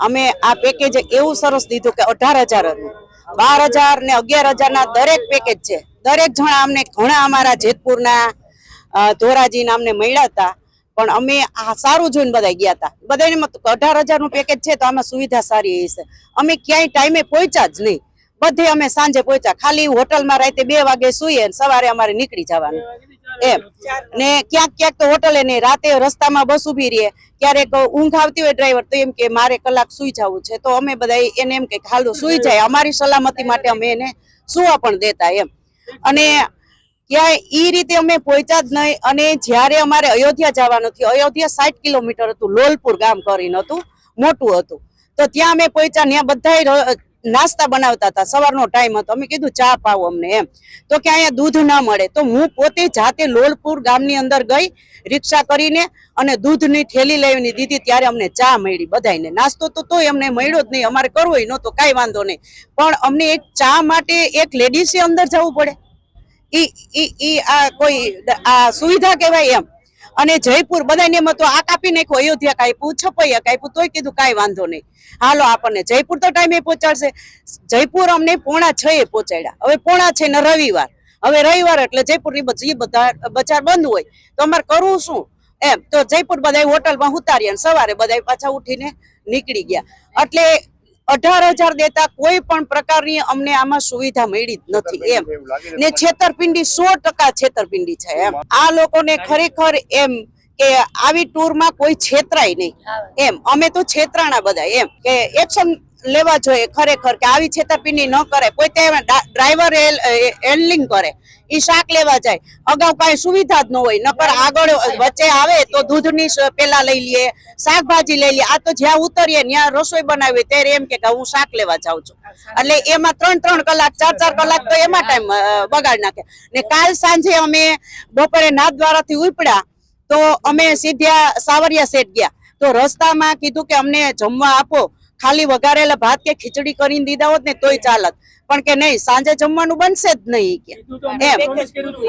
અમે આ પેકેજ એવું સરસ દીધું કે અઢાર હજાર બાર હજાર ને અગિયાર હજારના દરેક પેકેજ છે. દરેક જણા અમને ઘણા અમારા જેતપુરના ધોરાજીના અમને મળ્યા હતા. પણ અમે આ સારું જોઈને બધા ગયા હતા. બધાને અઢાર હજારનું પેકેજ છે તો આમાં સુવિધા સારી હશે અમે ક્યાંય ટાઈમે પહોંચ્યા જ નહીં. બધે અમે સાંજે પહોંચ્યા. ખાલી હોટલમાં રાતે બે વાગે સુઈએ સવારે અમારે નીકળી જવાનું. એમ. ને ક્યાંક ક્યાંક તો હોટલે નહીં રાતે રસ્તામાં બસ ઊભી રહીએ ક્યારેક ઊંઘ આવતી હોય ડ્રાઈવર તો એમ કે મારે કલાક સુઈ જવું છે. તો અમે બધા એને એમ કે, હાલો, સુઈ જાય. અમારી સલામતી માટે અમે એને સુવા પણ દેતા. એમ. અને ક્યાંય ઈ રીતે અમે પહોંચ્યા જ નહીં. અને જ્યારે અમારે અયોધ્યા જવાનું થયું, અયોધ્યા સાઠ કિલોમીટર હતું. લોલપુર ગામ કરીને હતું. મોટું હતું. તો ત્યાં અમે પહોંચ્યા. ત્યાં બધાય નાસ્તા બનાવતા હતા, સવારનો ટાઈમ હતો. અમે કીધું, ચા પાવો અમને એમ. તો કે અહીંયા દૂધ ના મળે. તો હું પોતે જાતે લોલપુર ગામની અંદર ગઈ, રિક્ષા કરીને અને દૂધની થેલી લઈને દીધી, ત્યારે અમને ચા મળી બધાને નાસ્તો તો તોય અમને મળ્યો જ નહીં, અમારે કરવો નહોતો કાંઈ વાંધો નહીં. પણ અમને એક ચા માટે એક લેડીસે અંદર જવું પડે. ઈ ઈ આ કોઈ, આ સુવિધા કહેવાય એમ. અને જયપુર એમ હતું, આ કાપી નાખ્યું અયોધ્યા કાપ્યું છપૈયા કાપ્યું તોય કીધું કાંઈ વાંધો નહીં. હાલો, આપણને જયપુર તો ટાઈમે પહોંચાડશે. જયપુર અમને પોણા છ એ પહોંચાડ્યા. હવે પોણા છે ને રવિવાર. હવે રવિવાર એટલે જયપુરની બધી બધા બજાર બંધ હોય, તો અમારે કરવું શું? એમ, તો જયપુર બધા હોટલમાં ઉતાર્યા સવારે બધા પાછા ઉઠીને નીકળી ગયા. એટલે અઢાર હજાર દેતા કોઈ પણ પ્રકારની અમને આમાં સુવિધા મળી જ નથી એમ. ને છેતરપિંડી સો ટકા છેતરપિંડી છે એમ. આ લોકોને ખરેખર એમ કે આવી ટૂરમાં કોઈ છેતરાય નહીં એમ. અમે તો છેતરાણા બધા એમ. કે એક્શન લેવા જોઈએ ખરેખર કે આવી છેતરપિંડી ન કરે. કોઈ તે ડ્રાઈવર હેન્ડલિંગ કરે. એ શાક લેવા જાય. અગાઉ કાંઈ સુવિધા જ ન હોય. નકર આગળ વચ્ચે આવે તો દૂધની પેલા લઈ લઈએ શાકભાજી લઈ લઈએ આ તો જ્યાં ઉતરીએ, ત્યાં રસોઈ બનાવી ત્યારે એમ કે કે હું શાક લેવા જાઉં છું. એટલે એમાં ત્રણ ત્રણ કલાક, ચાર ચાર કલાક તો એમાં ટાઈમ બગાડી નાખે. ને કાલ સાંજે અમે બપોરે નાથ દ્વારાથી ઉપડ્યા, તો અમે સીધા સાવરિયા સેટ ગયા. તો રસ્તામાં કીધું કે અમને જમવા આપો. ખાલી વઘારેલા ભાત કે ખીચડી કરીને દીધા હોત ને તોય ચાલત. પણ કે નહીં સાંજે જમવાનું બનશે જ નહીં કે. એમ.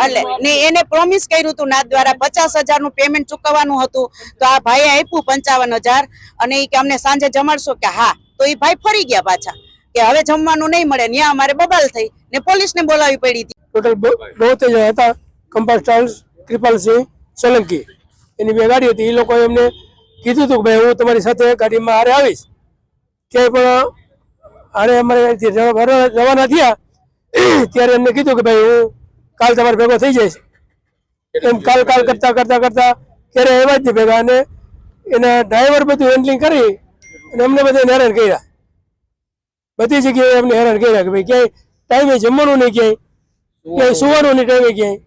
એટલે ને એને પ્રોમિસ કર્યું હતું ના દ્વારા પચાસ હજારનું પેમેન્ટ ચૂકવવાનું હતું. તો આ ભાઈએ આપ્યું પંચાવન હજાર. અને એ કે અમને સાંજે જમાડશો કે હા. તો એ ભાઈ ફરી ગયા પાછા. કે હવે જમવાનું નહીં મળે. ત્યાં અમારે બબાલ થઈ. ને પોલીસ ને બોલાવી પડી હતી. ટોટલ બહુ જણા હતા. કંપાસ ચાર્લ્સ કૃપાલસિંહ સોલંકી. એની બે ગાડી હતી. એ લોકોએ એમને કીધું હતું કે ભાઈ હું તમારી સાથે ગાડીમાં હારે આવીશ. ક્યાંય પણ હારે અમારે જવાના રવાના થયા ત્યારે એમને કીધું કે ભાઈ હું કાલ તમારે ભેગો થઈ જઈશ. એમ કાલ કાલ કરતા કરતા કરતા ક્યારે આવ્યા જ નહીં ભેગા અને એના ડ્રાઈવર બધું હેન્ડલિંગ કરી અને અમને બધાને હેરાન કર્યા. બધી જગ્યાએ અમને હેરાન કર્યા કે ભાઈ ક્યાંય ટાઈમે જમવાનું નહીં ક્યાંય ક્યાંય સુવાનું નહીં ટાઈમે ક્યાંય.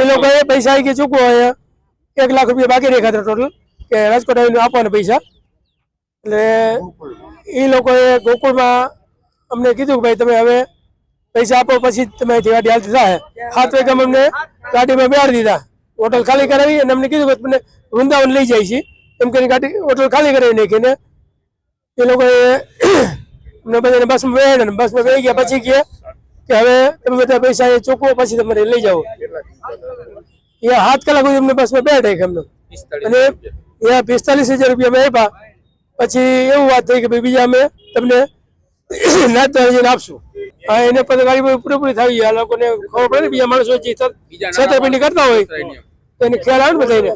એ લોકોએ પૈસા આવી કે ચૂકવો અહીંયા. એક લાખ રૂપિયા બાકી રેખાતા ટોટલ કે રાજકોટ આવીને આપવાના પૈસા. એટલે એ લોકોએ ગોકુળમાં અમને કીધું કે ભાઈ તમે હવે પૈસા આપો પછી તમે ગાડી હાલતી થાય. સાત વાગે અમને ગાડીમાં બેહાડી દીધા. હોટલ ખાલી કરાવી અને અમને કીધું કે તમને વૃંદાવન લઈ જાય છે. એમ કરીને ગાડી હોટલ ખાલી કરાવી નાખીને એ લોકોએ અમને બધાને બસમાં બેહાડ્યા ને બસમાં બેહી ગયા. પછી ગયા કે હવે તમે બધા પૈસા એ ચૂકવો પછી તમારે લઈ જાઓ. એ હાથ કલાક સુધી અમને બસમાં બેહાડે એમને અને એ પિસ્તાલીસ હજાર રૂપિયા અમે આપ્યા. પછી એવું વાત થઈ કે ભાઈ બીજા અમે તમને નાત જઈને આપશું. હા એને પછી ગાડી પૂરેપૂરી થઈ આ લોકોને ખબર પડે ને બીજા માણસો જે છેતરપિંડી કરતા હોય તો એને ખ્યાલ આવે ને બધાને